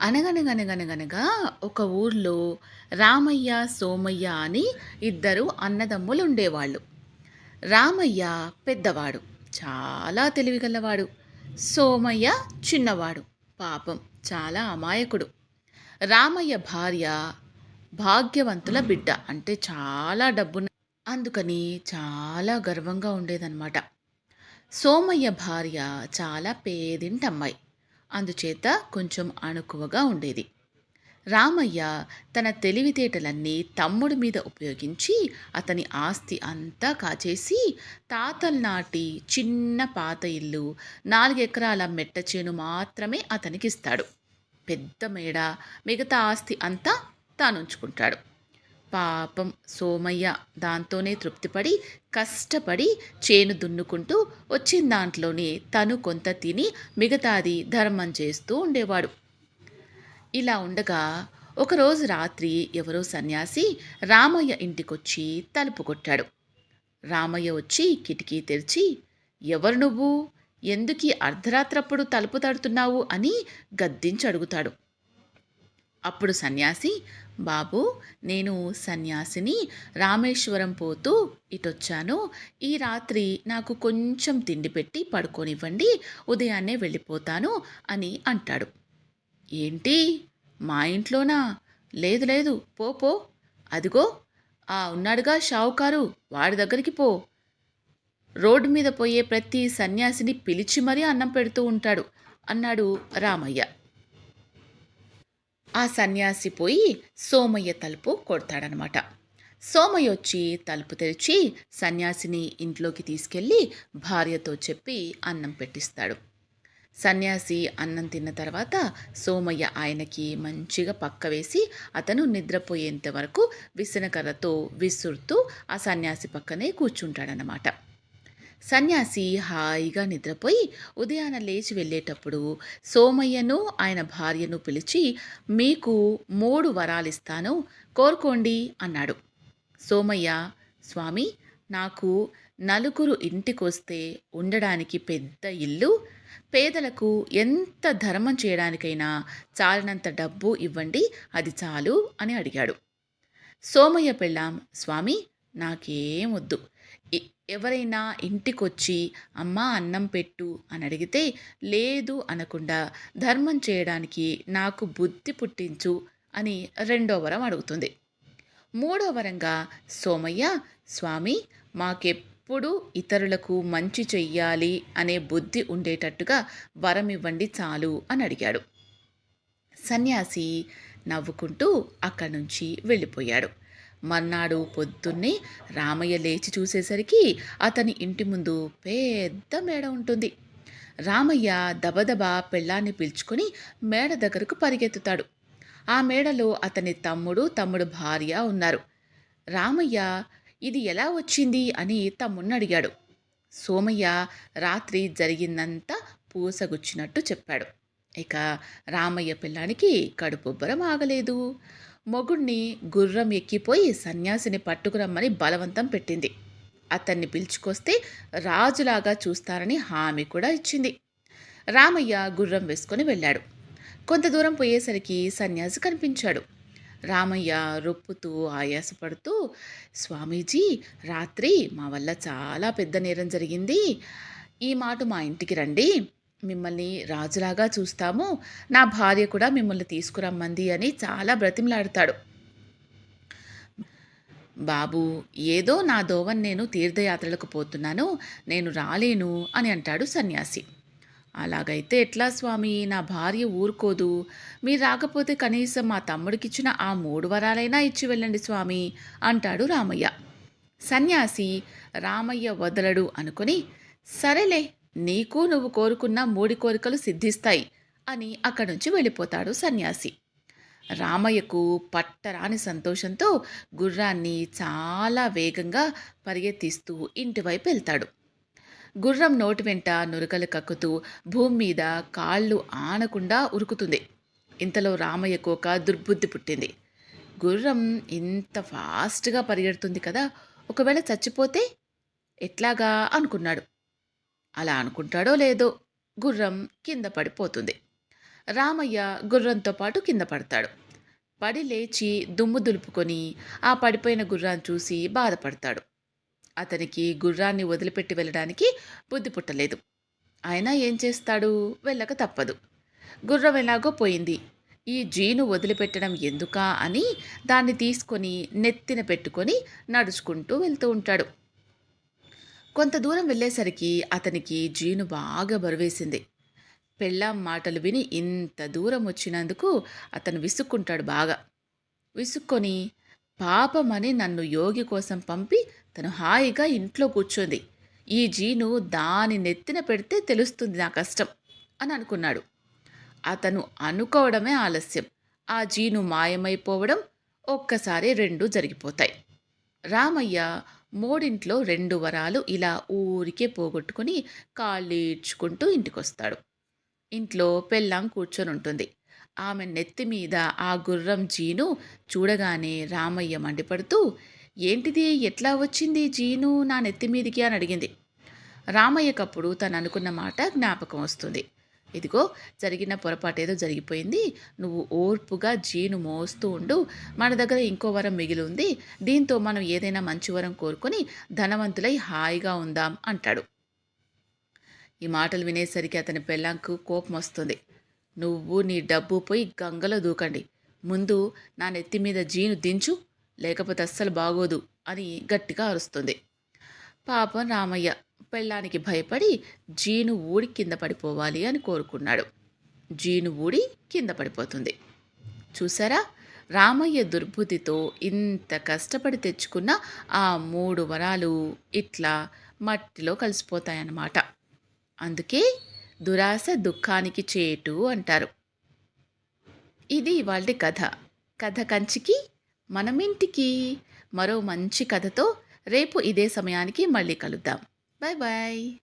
అనగనగనగనగనగా ఒక ఊర్లో రామయ్య సోమయ్య అని ఇద్దరు అన్నదమ్ములు ఉండేవాళ్ళు రామయ్య పెద్దవాడు చాలా తెలివిగలవాడు. సోమయ్య చిన్నవాడు పాపం చాలా అమాయకుడు. రామయ్య భార్య భాగ్యవంతుల బిడ్డ అంటే చాలా డబ్బున్న అందుకని చాలా గర్వంగా ఉండేదన్నమాట. సోమయ్య భార్య చాలా పేదింటమ్మాయి. అందుచేత కొంచెం అణుకువగా ఉండేది. రామయ్య తన తెలివితేటలన్నీ తమ్ముడి మీద ఉపయోగించి అతని ఆస్తి అంతా కాచేసి తాతల నాటి చిన్న పాత ఇల్లు నాలుగెకరాల మెట్ట చేను మాత్రమే అతనికిస్తాడు. పెద్ద మేడ మిగతా ఆస్తి అంతా తానుంచుకుంటాడు. పాపం సోమయ్య దాంతోనే తృప్తిపడి కష్టపడి చేను దున్నుకుంటూ వచ్చిన దాంట్లోనే తను కొంత తిని మిగతాది ధర్మం చేస్తూ ఉండేవాడు. ఇలా ఉండగా ఒకరోజు రాత్రి ఎవరో సన్యాసి రామయ్య ఇంటికొచ్చి తలుపు కొట్టాడు. రామయ్య వచ్చి కిటికీ తెరిచి ఎవరు నువ్వు? ఎందుకీ అర్ధరాత్రప్పుడు తలుపు తడుతున్నావు? అని గద్దించి అడుగుతాడు. అప్పుడు సన్యాసి బాబు నేను సన్యాసిని రామేశ్వరం పోతూ ఇటొచ్చాను. ఈ రాత్రి నాకు కొంచెం తిండి పెట్టి పడుకోనివ్వండి ఉదయాన్నే వెళ్ళిపోతాను అని అంటాడు. ఏంటి? మా ఇంట్లోనా? లేదు లేదు పో పో. అదిగో ఆ ఉన్నాడుగా షావుకారు వాడి దగ్గరికి పో. రోడ్డు మీద పోయే ప్రతి సన్యాసిని పిలిచి మరీ అన్నం పెడుతూ ఉంటాడు అన్నాడు రామయ్య. ఆ సన్యాసి పోయి సోమయ్య తలుపు కొడతాడనమాట. సోమయ్య వచ్చి తలుపు తెరిచి సన్యాసిని ఇంట్లోకి తీసుకెళ్ళి భార్యతో చెప్పి అన్నం పెట్టిస్తాడు. సన్యాసి అన్నం తిన్న తర్వాత సోమయ్య ఆయనకి మంచిగా పక్క వేసి అతను నిద్రపోయేంత వరకు విసనకర్రతో విసురుతూ ఆ సన్యాసి పక్కనే కూర్చుంటాడనమాట. సన్యాసి హాయిగా నిద్రపోయి ఉదయాన లేచి వెళ్ళేటప్పుడు సోమయ్యను ఆయన భార్యను పిలిచి మీకు మూడు వరాలిస్తాను కోరుకోండి అన్నాడు. సోమయ్య స్వామి నాకు నలుగురు ఇంటికొస్తే ఉండడానికి పెద్ద ఇల్లు పేదలకు ఎంత ధర్మం చేయడానికైనా చాలినంత డబ్బు ఇవ్వండి అది చాలు అని అడిగాడు. సోమయ్య పెళ్ళాం స్వామి నాకేం వద్దు ఎవరైనా ఇంటికొచ్చి అమ్మ అన్నం పెట్టు అని అడిగితే లేదు అనకుండా ధర్మం చేయడానికి నాకు బుద్ధి పుట్టించు అని రెండో వరం అడుగుతుంది. మూడో వరంగా సోమయ్య స్వామి మాకెప్పుడు ఇతరులకు మంచి చెయ్యాలి అనే బుద్ధి ఉండేటట్టుగా వరం ఇవ్వండి చాలు అని అడిగాడు. సన్యాసి నవ్వుకుంటూ అక్కడి నుంచి వెళ్ళిపోయాడు. మర్నాడు పొద్దున్నే రామయ్య లేచి చూసేసరికి అతని ఇంటి ముందు పెద్ద మేడ ఉంటుంది. రామయ్య దబదబా పెళ్ళాన్ని పిలుచుకొని మేడ దగ్గరకు పరిగెత్తుతాడు. ఆ మేడలో అతని తమ్ముడు తమ్ముడు భార్య ఉన్నారు. రామయ్య ఇది ఎలా వచ్చింది? అని తమ్ముణ్ణి అడిగాడు. సోమయ్య రాత్రి జరిగిందంతా పూసగుచ్చినట్టు చెప్పాడు. ఇక రామయ్య పిల్లానికి కడుపుబ్బరం ఆగలేదు. మొగుణ్ణి గుర్రం ఎక్కిపోయి సన్యాసిని పట్టుకురమ్మని బలవంతం పెట్టింది. అతన్ని పిలుచుకొస్తే రాజులాగా చూస్తారని హామీ కూడా ఇచ్చింది. రామయ్య గుర్రం వేసుకొని వెళ్ళాడు. కొంత దూరం పోయేసరికి సన్యాసి కనిపించాడు. రామయ్య రొప్పుతూ ఆయాసపడుతూ స్వామీజీ రాత్రి మా వల్ల చాలా పెద్ద నేరం జరిగింది. ఈ మాట మా ఇంటికి రండి. మిమ్మల్ని రాజులాగా చూస్తాము. నా భార్య కూడా మిమ్మల్ని తీసుకురమ్మంది అని చాలా బ్రతిమలాడతాడు. బాబు ఏదో నా దోవన్ నేను తీర్థయాత్రలకు పోతున్నాను. నేను రాలేను అని అంటాడు సన్యాసి. అలాగైతే ఎట్లా స్వామి? నా భార్య ఊరుకోదు. మీరు రాకపోతే కనీసం మా తమ్ముడికిచ్చిన ఆ మూడు వరాలైనా ఇచ్చి వెళ్ళండి స్వామి అంటాడు రామయ్య. సన్యాసి రామయ్య వదలడు అనుకుని సరేలే నీకు నువ్వు కోరుకున్న మూడి కోరికలు సిద్ధిస్తాయి అని అక్కడి నుంచి వెళ్ళిపోతాడు సన్యాసి. రామయ్యకు పట్టరాని సంతోషంతో గుర్రాన్ని చాలా వేగంగా పరిగెత్తిస్తూ ఇంటివైపు వెళ్తాడు. గుర్రం నోటి వెంట నురకలు కక్కుతూ భూమి మీద కాళ్ళు ఆనకుండా ఉరుకుతుంది. ఇంతలో రామయ్యకు ఒక దుర్బుద్ధి పుట్టింది. గుర్రం ఇంత ఫాస్ట్గా పరిగెడుతుంది కదా ఒకవేళ చచ్చిపోతే ఎట్లాగా అనుకున్నాడు. అలా అనుకుంటాడో లేదో గుర్రం కింద పడిపోతుంది. రామయ్య గుర్రంతో పాటు కింద పడతాడు. పడి లేచి దుమ్ము దులుపుకొని ఆ పడిపోయిన గుర్రాన్ని చూసి బాధపడతాడు. అతనికి గుర్రాన్ని వదిలిపెట్టి వెళ్ళడానికి బుద్ధి పుట్టలేదు. అయినా ఏం చేస్తాడు? వెళ్ళక తప్పదు. గుర్రం ఎలాగో పోయింది. ఈ జీను వదిలిపెట్టడం ఎందుకా అని దాన్ని తీసుకొని నెత్తిన పెట్టుకొని నడుచుకుంటూ వెళ్తూ ఉంటాడు. కొంత దూరం వెళ్ళేసరికి అతనికి జీను బాగా బరువేసింది. పెళ్ళాం మాటలు విని ఇంత దూరం వచ్చినందుకు అతను విసుక్కుంటాడు బాగా. విసుక్కొని పాపమని నన్ను యోగి కోసం పంపి తను హాయిగా ఇంట్లో కూర్చుంది. ఈ జీను దాని నెత్తిన పెడితే తెలుస్తుంది నా కష్టం అని అనుకున్నాడు. అతను అనుకోవడమే ఆలస్యం. ఆ జీను మాయమైపోవడం ఒక్కసారి రెండు జరిగిపోతాయి. రామయ్య మూడింట్లో రెండు వరాలు ఇలా ఊరికే పోగొట్టుకుని కాళ్ళీడ్చుకుంటూ ఇంటికొస్తాడు. ఇంట్లో పెళ్ళాం కూర్చొని ఉంటుంది. ఆమె నెత్తి మీద ఆ గుర్రం జీను చూడగానే రామయ్య మండిపడుతూ ఏంటిది? ఎట్లా వచ్చింది జీను నా నెత్తి మీదికి? అని అడిగింది. రామయ్యకప్పుడు తను అనుకున్న మాట జ్ఞాపకం వస్తుంది. ఇదిగో జరిగిన పొరపాటు ఏదో జరిగిపోయింది. నువ్వు ఓర్పుగా జీను మోస్తూ ఉండు. మన దగ్గర ఇంకో వరం మిగిలి ఉంది. దీంతో మనం ఏదైనా మంచి వరం కోరుకొని ధనవంతులై హాయిగా ఉందాం అంటాడు. ఈ మాటలు వినేసరికి అతని పెళ్ళంకు కోపం వస్తుంది. నువ్వు నీ డబ్బు పోయి గంగలో దూకండి. ముందు నా నెత్తి మీద జీను దించు లేకపోతే అస్సలు బాగోదు అని గట్టిగా అరుస్తుంది. పాపం రామయ్య పెళ్ళానికి భయపడి జీను ఊడి కింద పడిపోవాలి అని కోరుకున్నాడు. జీను ఊడి కింద పడిపోతుంది. చూసారా? రామయ్య దుర్బుద్ధితో ఇంత కష్టపడి తెచ్చుకున్న ఆ మూడు వరాలు ఇట్లా మట్టిలో కలిసిపోతాయన్నమాట. అందుకే దురాశ దుఃఖానికి చేటు అంటారు. ఇది ఇవాళ కథ. కథ కంచికి మనమింటికి మరో మంచి కథతో రేపు ఇదే సమయానికి మళ్ళీ కలుద్దాం. Bye-bye.